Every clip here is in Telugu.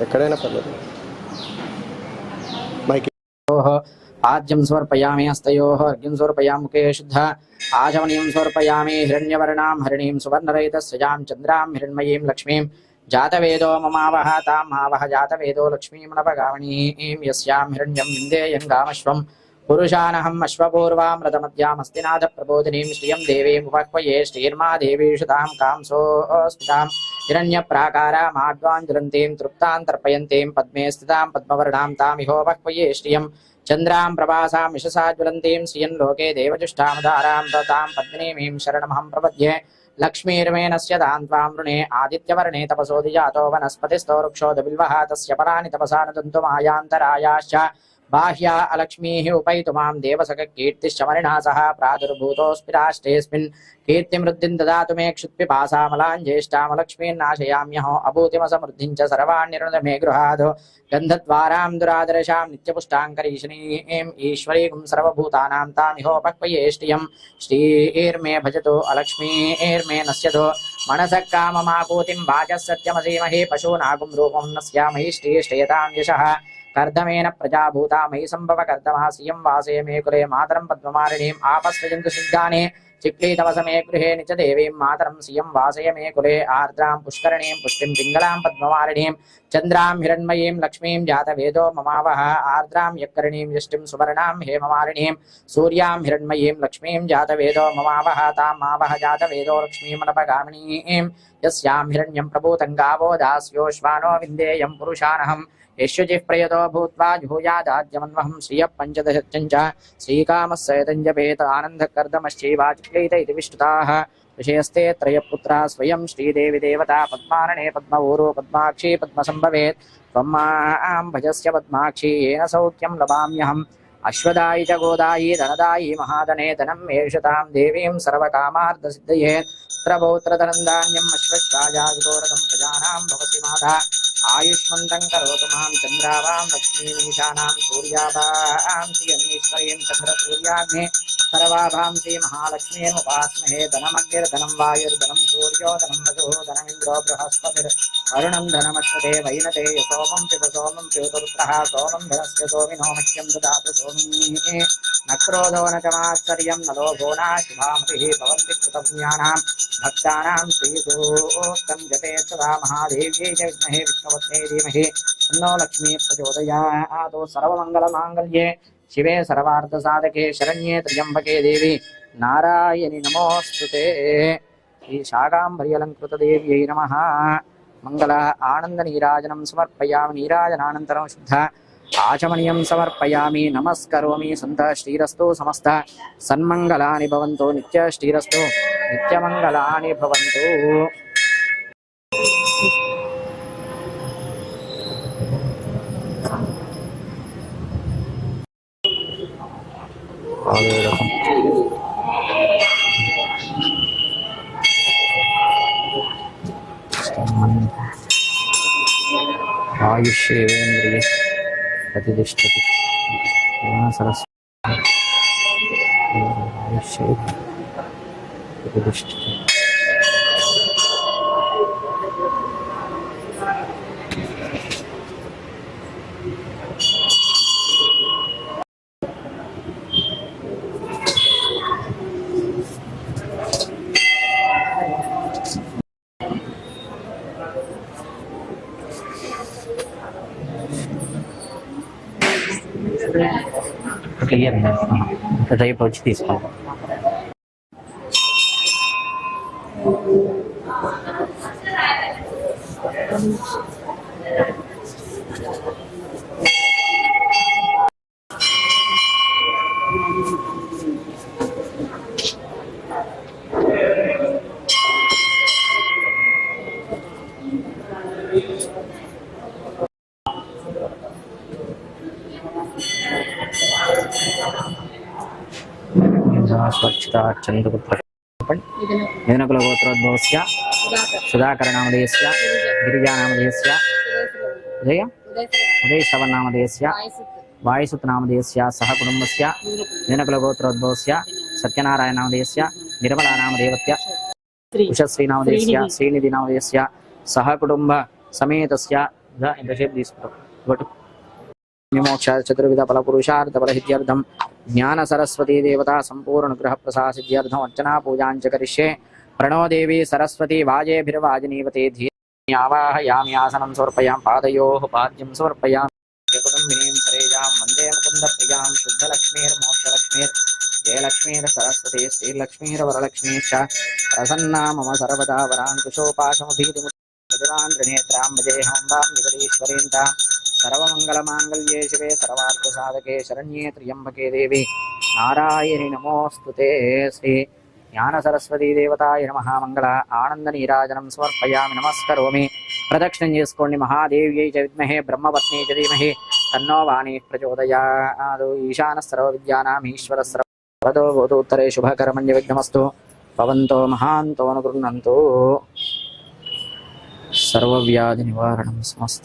ఎక్కడైనా పర్లేదు. మైకి ఆద్యం సమర్పయామి హస్తయో అర్ఘ్యం సమర్పయాముఖే శుద్ధ. ఆచమనీయం సమర్పయామి హిరణ్యవర్ణాం హరిణీం సువర్ణరహితస్రజాం చంద్రాం హిరణ్మయీం లక్ష్మీం. జాతవేదో మమావహ తామావహ జాతవేదో లక్ష్మీమనపగామిణీం యస్యాం హిరణ్యం విందేయం గామశ్వం. पुरुषानहम् अश्वपूर्वां रथमध्यामस्तिनाथ प्रबोधिनीं श्रियं देवीमुपक्वये श्रीर्मा देवीषुतां कांसोऽस्मितां हिरण्यप्राकारामाड्वाञ्ज्वलन्तीं तृप्तां तर्पयन्तीं पद्मे स्थितां पद्मवर्णां तामिहोपक्वये श्रियं चन्द्रां प्रभासां यशसा ज्वलन्तीं श्रियं लोके देवजुष्टामधारां दतां पद्मिनीमीं शरणमहं प्रपद्ये लक्ष्मीर्मेणस्य दां त्वां वृणे आदित्यवर्णे तपसोऽधिजातो वनस्पतिस्थो वृक्षोदबिल्वः तस्य पराणि तपसा न तन्तुमायान्तरायाश्च బాహ్యా అలక్ష్మీ ఉపైతు మాం దేవసక కీర్తిశమరిణా సహ ప్రాదుర్భూతోస్మి రాష్ట్రేస్మిన్ కీర్తిమృద్ధిం దదాతు మే క్షుత్పిపాసామలాం జ్యేష్టామలక్ష్మీర్నాశయామ్యహో అభూతిమ సమృద్ధిం చ సర్వాణ్యరుణ మే గృహాద్. గంధద్వారాం దురాదర్శాం నిత్యపుష్టాంకరీషణీం ఈశ్వరీం సర్వభూతానాం తామిహోపక్వయేష్టియం శ్రీర్మే భజతో అలక్ష్మీర్మే నశ్యతో. మనస కామమాపూతిం వాచ సత్యమసీమహే పశూనాగుం రూపం నశ్యామహి శ్రీష్టయతాం యశ. కర్దమేన ప్రజాభూత మయి సంభవ కర్దమాసియం వాసే మేకులే మాతరం పద్మమారిణీం ఆపస్వజంతు సిద్ధానే चिक्लीतवसमे गृहे निच देवीं मातरं श्रियं वासय मे कुले, आर्द्रां पुष्करणीं, पुष्टिं पिङ्गलां पद्मवारिणीं, चन्द्रां हिरण्मयीं, लक्ष्मीं जातवेदो ममावह आर्द्रां यक्करणीं, यष्टिं सुवर्णां हेममारिणीं सूर्यां हिरण्मयीं, लक्ष्मीं जातवेदो ममावह तां मावह जातवेदो लक्ष्मीमनपगामिनीं, यस्यां हिरण्यं प्रभूतं गावो दास्योश्वानो विन्देयं पुरुषानहम् यशुजिः प्रयतो भूत्वा जुहूयादाद्यमन्वहं श्रियः पञ्चदशञ्च श्रीकामः सयतञ्जपेत आनन्दकर्दमश्चैवाचिक्लीत इति विषयस्ते त्रयपुत्राः स्वयं श्रीदेवी देवता पद्मानने पद्मऊरो पद्माक्षी पद्मसम्भवेत् त्वं भजस्य पद्माक्षी, येन सौख्यं लभाम्यहम्। अश्वदायि च गोदायि, धनदायि महादने धनं मेषतां देवीं सर्वकामार्थसिद्धये तत्र पौत्रधनं धान्यम् अश्वश्वाजागतोरथं प्रजानां भवसि माता। आयुष्मन्तं करोतु माँ चन्द्रावां लक्ष्मीमीशानां सूर्याभां श्रियमीश्वरीं चन्द्रसूर्याग्ने। सर्वाभांसि महालक्ष्मीमुपास्महे धनमग्निर्धनं वायुर्धनं सूर्यो धनं वसुः धनमिन्द्रो बृहस्पतिर्वरुणं धनमश्वते वैनते सोमं पिब सोमं पिबतुरुत्रः सोमं धनस्य सोमिनो मह्यं ददातु सोमी నక్రోధో నమాశ్చర్యం నలో గోనా శుభామతి భవంతి కృతజ్ఞానాం భక్తానాం శ్రీసూక్తం జపే సదా మహాదేవ్యై చ విద్మహే విష్ణువత్నే ధీమహి అన్నో లక్ష్మీ ప్రచోదయాతో సర్వమంగళమాంగళ్యే శివే సర్వార్థసాధకే శరణ్యే త్ర్యంబకే దేవి నారాయణి నమోస్తుతే శ్రీ శాకాంబర్యలంకృతదేవ్యై నమ మంగళ ఆనంద నీరాజనం సమర్పయామి నీరాజనానంతరం శుద్ధ ఆచమనీయం సమర్పయామి నమస్కరోమి సంత శ్రీరస్తో సమస్త. సన్మంగళాని భవంతు నిత్య శ్రీరస్తో నిత్యమంగళాని భవంతు. ఆయుష్యేంద్రియ అది జస్ట్ సరస్వతి क्लियर है। रही पहुँचती इसको వచ్చి తీసుకోండి స్వచ్ఛత చంద్రపుత్ర నిధనకుల గోత్రోద్భవస్య సుధాకరనామధేయస్య గిరిజానామధేయస్య ఉదయ ఉదయశ్రవణనామధేయస్య వాయుసుతనామధేయస్య సహ కుటుంబస్య నిధనకుల గోత్రోద్భవస్య సత్యనారాయణనామధేయస్య నిర్మలానామధేవత్య ఉషశ్రీనామధేయస్య శ్రీనిధినామధేయస్య ज्ञान सरस्वती देवता संपूर्ण ग्रह प्रसाद सिद्ध्यर्थम अर्चना पूजांच करिष्ये। प्रणो देवी सरस्वती वाजेभिर्वाजनीवते। धी आवाहयामि आसनं समर्पयामि। पादयोः पाद्यं समर्पयामि। जगदम्बिनीं सरेजां वंदे मुकुन्दप्रियाँ शुद्धलक्ष्मीर्मोक्षलक्ष्मीर्। जयलक्ष्मीर्सरस्वती श्रीलक्ष्मीर्वरलक्ष्मीश्च। प्रसन्ना मम सर्वदा वराङ्कुशोपाशमभीतिमुदरान्द्रनेत्रां भजे हं वां जगदीश्वरीं సర్వమంగళమాంగళ్యే శివే సర్వార్థ సాధకే శరణ్యే త్ర్యంబకే దేవి. నారాయణి నమోస్తు శ్రీ జ్ఞాన సరస్వతీ దేవతాయ నమ మంగళ. ఆనంద నీరాజనం సమర్పయామి నమస్కరోమి. ప్రదక్షిణం చేసుకోండి మహాదేవ్యై చ విద్మహే బ్రహ్మపత్ని చ ధీమహి. తన్నో వాణి ప్రచోదయాదు. ఈశాన సర్వ విద్యానాం ఈశ్వర సర్వదో భూతో శుభకరమణ్య విఘ్నమస్తు. భవంతో మహాంతో అనుగృహంతు సర్వవ్యాధి నివారణం సమస్త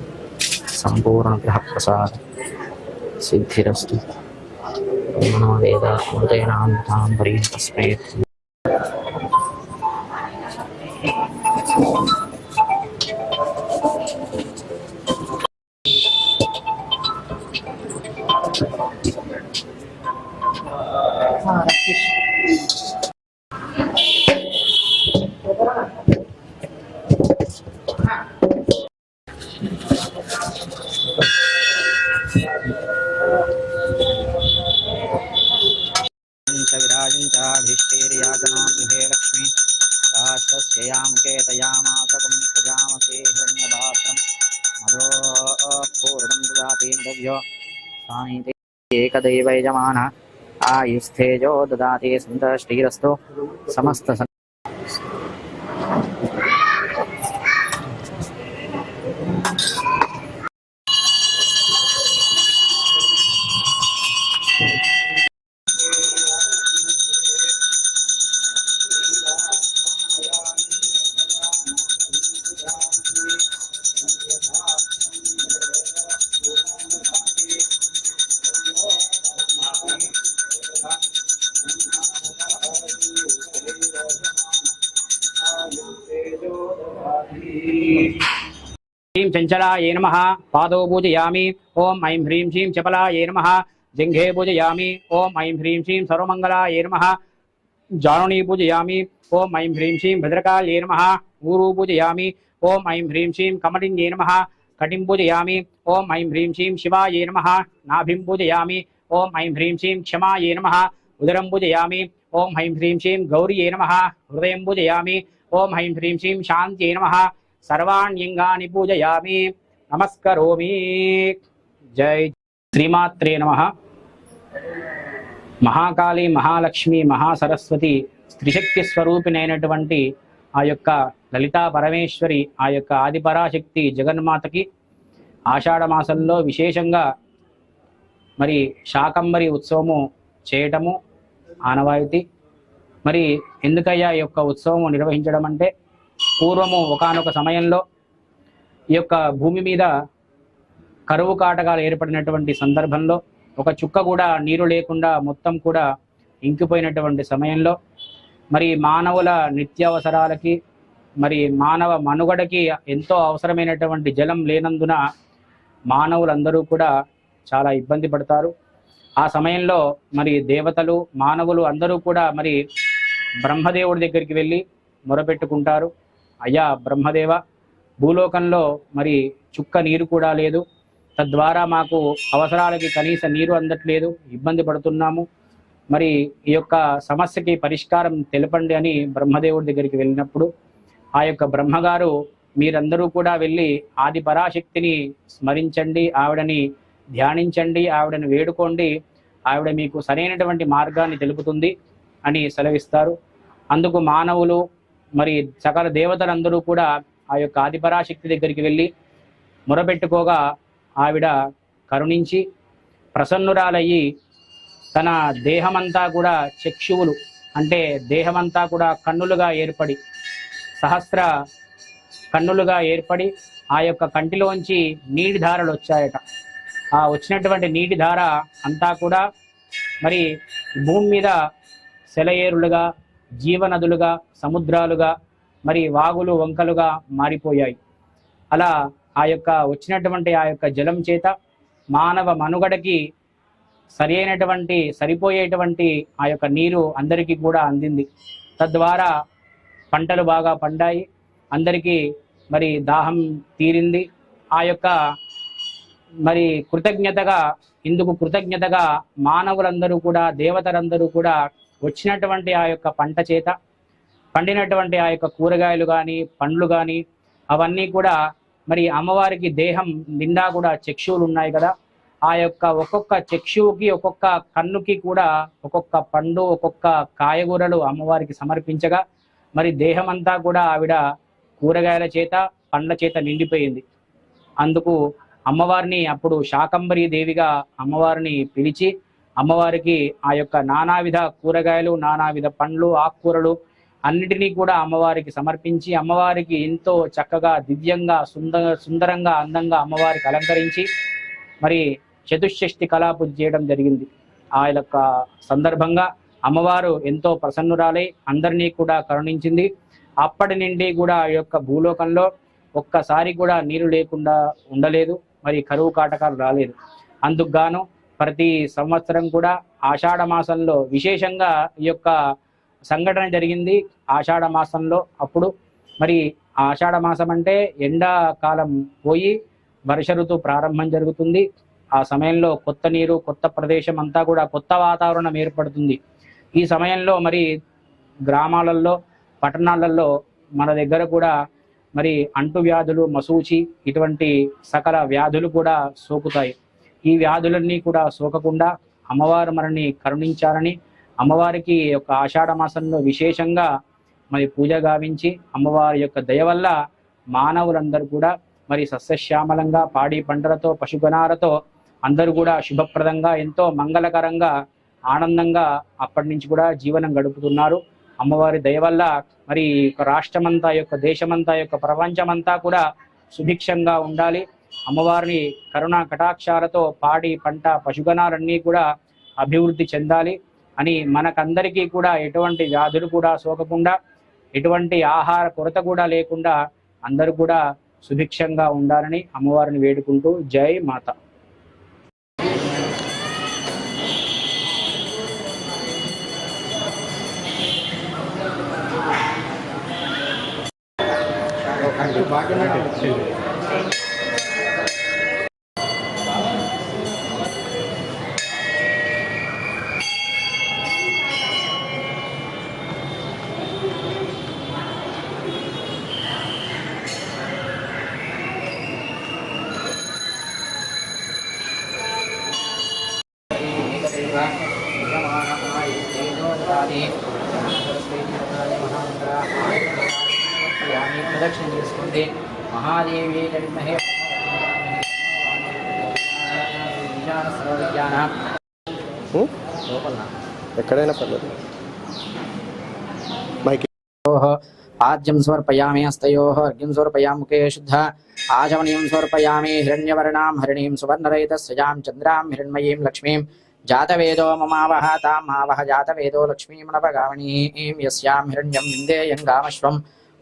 सम्पूर्णग्रहप्रसाद सिद्धिरस्तु नमो वेदान्तां पर्यन्तस्मै स्वामीते एकदैव यजमान आयुस्थेजो ददाति सन्तष्टिरस्तु समस्त ह्रीं चञ्चलायै नमः। पादौ पूजयामि। ॐ ऐं ह्रीं श्रीं चपलायै नमः। जिह्वे पूजयामि। ॐ ऐं ह्रीं श्रीं सर्वमङ्गलायै नमः। जानुनी पूजयामि। ॐ ऐं ह्रीं श्रीं भद्रकाल्यै नमः। ऊरू पूजयामि। ॐ ऐं ह्रीं श्रीं कमलिन्यै नमः। कटिं पूजयामि। ॐ ऐं ह्रीं श्रीं शिवायै नमः। नाभिं पूजयामि। ॐ ऐं ह्रीं श्रीं क्षमायै नमः। उदरं पूजयामि। ॐ ऐं ह्रीं श्रीं गौर्यै नमः। हृदयं पूजयामि। ॐ ऐं ह्रीं श्रीं शान्त्यै नमः। సర్వాణ్యంగాని పూజయామి. నమస్కరోమి. జై శ్రీమాత్రే నమ. మహాకాళి మహాలక్ష్మి మహాసరస్వతి త్రిశక్తి స్వరూపిణైనటువంటి ఆ యొక్క లలితా పరమేశ్వరి ఆ యొక్క ఆదిపరాశక్తి జగన్మాతకి ఆషాఢ మాసంలో విశేషంగా మరి శాకంబరి ఉత్సవము చేయటము ఆనవాయితీ. మరి ఎందుకయ్యా ఈ యొక్క ఉత్సవము నిర్వహించడం అంటే పూర్వము ఒకానొక సమయంలో ఈ యొక్క భూమి మీద కరువు కాటకాలు ఏర్పడినటువంటి సందర్భంలో ఒక చుక్క కూడా నీరు లేకుండా మొత్తం కూడా ఇంకిపోయినటువంటి సమయంలో మరి మానవుల నిత్యావసరాలకి మరి మానవ మనుగడకి ఎంతో అవసరమైనటువంటి జలం లేనందున మానవులందరూ కూడా చాలా ఇబ్బంది పడతారు. ఆ సమయంలో మరి దేవతలు మానవులు అందరూ కూడా మరి బ్రహ్మదేవుడి దగ్గరికి వెళ్ళి మొరపెట్టుకుంటారు. అయ్యా బ్రహ్మదేవ భూలోకంలో మరి చుక్క నీరు కూడా లేదు. తద్వారా మాకు అవసరాలకి కనీస నీరు అందట్లేదు. ఇబ్బంది పడుతున్నాము. మరి ఈ యొక్క సమస్యకి పరిష్కారం తెలపండి అని బ్రహ్మదేవుడి దగ్గరికి వెళ్ళినప్పుడు ఆ యొక్క బ్రహ్మగారు మీరందరూ కూడా వెళ్ళి ఆది పరాశక్తిని స్మరించండి ఆవిడని ధ్యానించండి ఆవిడని వేడుకోండి ఆవిడ మీకు సరైనటువంటి మార్గాన్ని తెలుపుతుంది అని సెలవిస్తారు. అందుకు మానవులు మరి సకల దేవతలందరూ కూడా ఆ యొక్క ఆదిపరాశక్తి దగ్గరికి వెళ్ళి మొరబెట్టుకోగా ఆవిడ కరుణించి ప్రసన్నురాలయ్యి తన దేహమంతా కూడా చక్షువులు అంటే దేహమంతా కూడా కన్నులుగా ఏర్పడి సహస్ర కన్నులుగా ఏర్పడి ఆ యొక్క కంటిలోంచి నీటి ధారలు వచ్చాయట. ఆ వచ్చినటువంటి నీటి ధార అంతా కూడా మరి భూమి మీద సెలయేరులుగా జీవనదులుగా సముద్రాలుగా మరి వాగులు వంకలుగా మారిపోయాయి. అలా ఆ యొక్క వచ్చినటువంటి ఆ యొక్క జలం చేత మానవ మనుగడకి సరి అయినటువంటి సరిపోయేటువంటి ఆ యొక్క నీరు అందరికీ కూడా అందింది. తద్వారా పంటలు బాగా పండాయి. అందరికీ మరి దాహం తీరింది. ఆ యొక్క మరి కృతజ్ఞతగా ఇందుకు కృతజ్ఞతగా మానవులందరూ కూడా దేవతలందరూ కూడా వచ్చినటువంటి ఆ యొక్క పంట చేత పండినటువంటి ఆ యొక్క కూరగాయలు కానీ పండ్లు కానీ అవన్నీ కూడా మరి అమ్మవారికి దేహం నిండా కూడా చక్షువులు ఉన్నాయి కదా. ఆ యొక్క ఒక్కొక్క చక్షువుకి ఒక్కొక్క కన్నుకి కూడా ఒక్కొక్క పండు ఒక్కొక్క కాయగూరలు అమ్మవారికి సమర్పించగా మరి దేహమంతా కూడా ఆవిడ కూరగాయల చేత పండ్ల చేత నిండిపోయింది. అందుకు అమ్మవారిని అప్పుడు శాకంబరి దేవిగా అమ్మవారిని పిలిచి అమ్మవారికి ఆ యొక్క నానావిధ కూరగాయలు నానావిధ పండ్లు ఆకుకూరలు అన్నిటినీ కూడా అమ్మవారికి సమర్పించి అమ్మవారికి ఎంతో చక్కగా దివ్యంగా సుందర సుందరంగా అందంగా అమ్మవారికి అలంకరించి మరి చతుషష్ఠి కళాపూజ చేయడం జరిగింది. ఆ యొక్క సందర్భంగా అమ్మవారు ఎంతో ప్రసన్నురాలై అందరినీ కూడా కరుణించింది. అప్పటి నుండి కూడా ఆ యొక్క భూలోకంలో ఒక్కసారి కూడా నీరు లేకుండా ఉండలేదు. మరి కరువు కాటకాలు రాలేదు. అందుకు గాను ప్రతి సంవత్సరం కూడా ఆషాఢ మాసంలో విశేషంగా ఈ యొక్క సంఘటన జరిగింది. ఆషాఢ మాసంలో అప్పుడు మరి ఆషాఢ మాసం అంటే ఎండాకాలం పోయి వర్ష ఋతువు ప్రారంభం జరుగుతుంది. ఆ సమయంలో కొత్త నీరు కొత్త ప్రదేశం అంతా కూడా కొత్త వాతావరణం ఏర్పడుతుంది. ఈ సమయంలో మరి గ్రామాలలో పట్టణాలలో మన దగ్గర కూడా మరి అంటు వ్యాధులు మసూచి ఇటువంటి సకల వ్యాధులు కూడా సోకుతాయి. ఈ వ్యాధులన్నీ కూడా సోకకుండా అమ్మవారు మనల్ని కరుణించాలని అమ్మవారికి యొక్క ఆషాఢ మాసంలో విశేషంగా మరి పూజ గావించి అమ్మవారి యొక్క దయ వల్ల మానవులందరూ కూడా మరి సస్యశ్యామలంగా పాడి పంటలతో పశుగణాలతో అందరూ కూడా శుభప్రదంగా ఎంతో మంగళకరంగా ఆనందంగా అప్పటి నుంచి కూడా జీవనం గడుపుతున్నారు. అమ్మవారి దయ వల్ల మరి రాష్ట్రమంతా యొక్క దేశమంతా యొక్క ప్రపంచమంతా కూడా సుభిక్షంగా ఉండాలి. అమ్మవారిని కరుణ కటాక్షాలతో పాడి పంట పశుగణాలన్నీ కూడా అభివృద్ధి చెందాలి అని మనకందరికీ కూడా ఎటువంటి వ్యాధులు కూడా సోకకుండా ఎటువంటి ఆహార కొరత కూడా లేకుండా అందరూ కూడా సుభిక్షంగా ఉండాలని అమ్మవారిని వేడుకుంటూ జై మాత. ప్రదక్షిణ చేసుకోండి మహాదేవి విద్మహే సర్వవిజ్ఞాన ఉం? లోపల ఎక్కడైనా పర్లేదు మైక్ योः आद्यं समर्पयामि हस्तयोः अर्घ्यं समर्पयामि मुखे शुद्ध आचमनीयं समर्पयामि हिरण्यवर्णां हरिणीं सुवर्णरहितस्यां चन्द्रां हिरण्मयीं लक्ष्मीं जातवेदो ममावह तां मावह जातवेदो लक्ष्मीं नवगामिनीं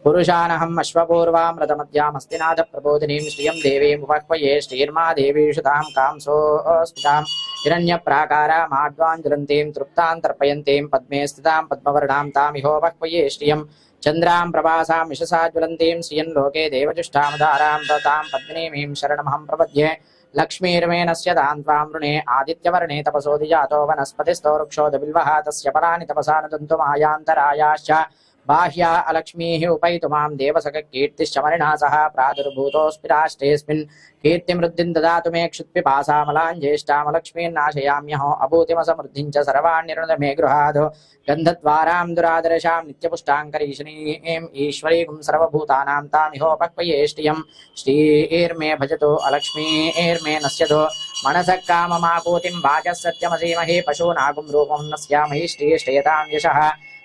यस्यां हिरण्यं विन्देयं गामश्वं पुरुषानहम् अश्वपूर्वामृतमद्यामस्ति नाथप्रबोधिनीं श्रियं देवीमुपह्वये श्रीर्मा देवीषुतां कांसोऽस्मितां हिरण्यप्राकारामाड्वाञ्ज्वलन्तीं तृप्तां तर्पयन्तीं पद्मे स्थितां पद्मवर्णां तामिहोपह्वये श्रियं चन्द्रां प्रभासां यशसा ज्वलन्तीं श्रियं लोके देवजुष्टामधारां दतां पद्मिनीमीं शरणमहं प्रपद्ये लक्ष्मीर्मेणस्य दां त्वां वृणे आदित्यवर्णे तपसोऽधिजातो वनस्पतिस्थो वृक्षोदबिल्वः तस्य फलानि तपसा नदन्तु मायान्तरायाश्च बाह्या अलक्ष्मीः उपैतु माँ देवसखकीर्तिश्चमरिणा सह प्रादुर्भूतोऽस्मि राष्ट्रेऽस्मिन् कीर्तिमृद्धिं ददातु मे क्षुत्पिपासामलाञ्ज्येष्ठामलक्ष्मीर्नाशयाम्यहो अभूतिमसमृद्धिं च सर्वाण्यरुण मे गृहादो गन्धद्वारां दुरादर्शां नित्यपुष्टाङ्करीशनीम् ईश्वरीं सर्वभूतानां तामिहोपक्वयेष्टियं श्रीर्मे भजतु अलक्ष्मीर्मे नश्यतु मनसः काममापूतिं वाचः सत्यमसीमहि पशूनागुं रूपं नस्यामहि श्रीष्टेतां यशः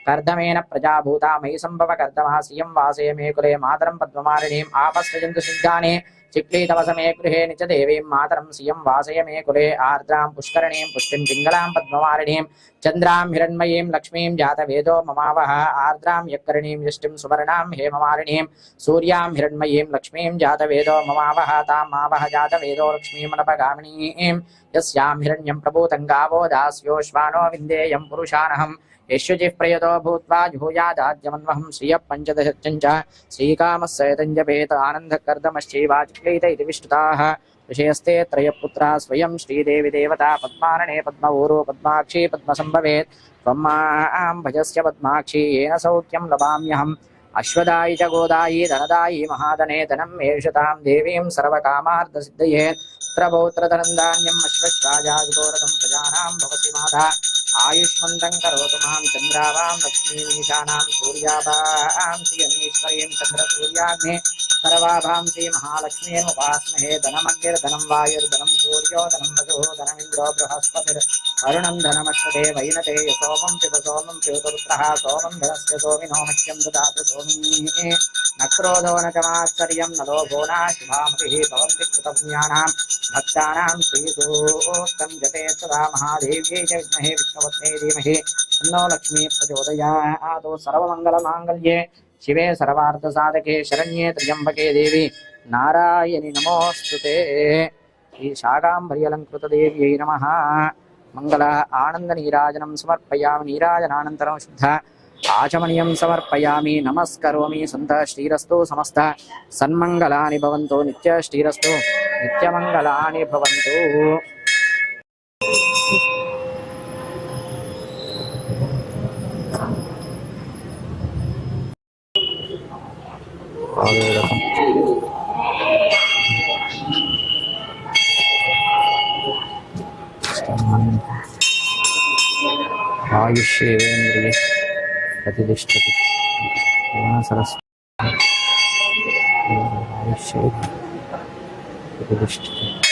कर्दमेन प्रजाभूता, मयि संभव कर्दमः श्रियं वासय मे कुले, मातरं पद्ममालिनीम् आपस्रजन्तु सिद्धानि चिक्लीतवसमे गृहे निच देवीं मातरं श्रियं वासय मे कुले, आर्द्रां पुष्करणीं, पुष्टिं पिङ्गलां पद्ममालिनीं चन्द्रां हिरण्मयीं, लक्ष्मीं जातवेदो ममावह आर्द्रां यक्करणीं, यष्टिं सुवर्णां हेममालिनीं सूर्यां हिरण्मयीं, लक्ष्मीं जातवेदो ममावह तां मावह जातवेदो लक्ष्मीमनपगामिनीं यस्यां हिरण्यं प्रभूतं गावो, दास्योश्वानो विन्देयं पुरुषानहम्। यश्युजिः प्रयतो भूत्वा जुहूयादाद्यमन्वहं श्रियः पञ्चदशच्च श्रीकामः सयतञ्जपेत आनन्दकर्दमश्चैवाचिक्लीत इति विष्टुताः। विषयस्ते त्रयपुत्राः स्वयं श्रीदेवी देवता पद्मारणे पद्मऊरो पद्माक्षी पद्मसम्भवेत् त्वं भजस्य पद्माक्षी येन सौख्यं लभाम्यहम्। अश्वदायि च गोदायि धनदायि महाधने धनं मेषतां देवीं सर्वकामार्थसिद्धये पुत्र पौत्रधनं धान्यम् अश्वश्वाजागोरथं प्रजानां भवति माता। ఆయుష్మంతం కరోతు మాం చంద్రావాం లక్ష్మీమీషానాం సూర్యాభాం శ్రీయమీశ్వరీం చంద్రసూర్యాగ్నే సర్వాభాం శ్రీ మహాలక్ష్మీముపాస్మహే ధనమగ్నిర్ధనం వాయుర్ధనం సూర్యో ధనం వసో ధనమింద్రో బృహస్పతిర్ అరుణం ధనమశ్వతే వైనతే సోమం పిబ సోమం పిబ సోమం ధనస్య సోమినో మహ్యం దాతు సోమిని न क्रोधो न च मात्सर्यं न लोभो न शुभामतिः भवन्ति कृतज्ञानां भक्तानां श्रीसूक्तं जपे सदा महादेव्यै च विद्महे विष्णुवत्ने धीमहि तन्नो लक्ष्मी प्रचोदयात् सर्वमङ्गलमाङ्गल्ये शिवे सर्वार्थसाधके शरण्ये त्र्यम्बके देवी नारायणि नमोऽस्तु ते श्रीशाकाम्बर्यलङ्कृतदेव्यै नमः मङ्गल आनन्दनीराजनं समर्पयामि नीराजनानन्तरं शुद्ध ఆచమనీయం సమర్పయామి నమస్కరోమి సంత శ్రీరస్తో సమస్త. సన్మంగళాని భవంతు నిత్య శ్రీరస్తో నిత్యమంగళాని భవంతు. ఆయుష్యేంద్రియ. 風でしたけど、今更す。よいしょ。ここでしたけど。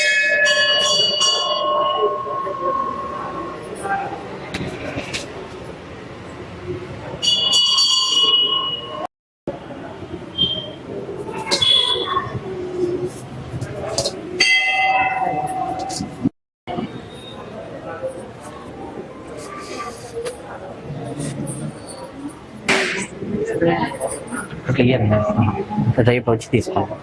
రేపు వచ్చి తీసుకోవాలి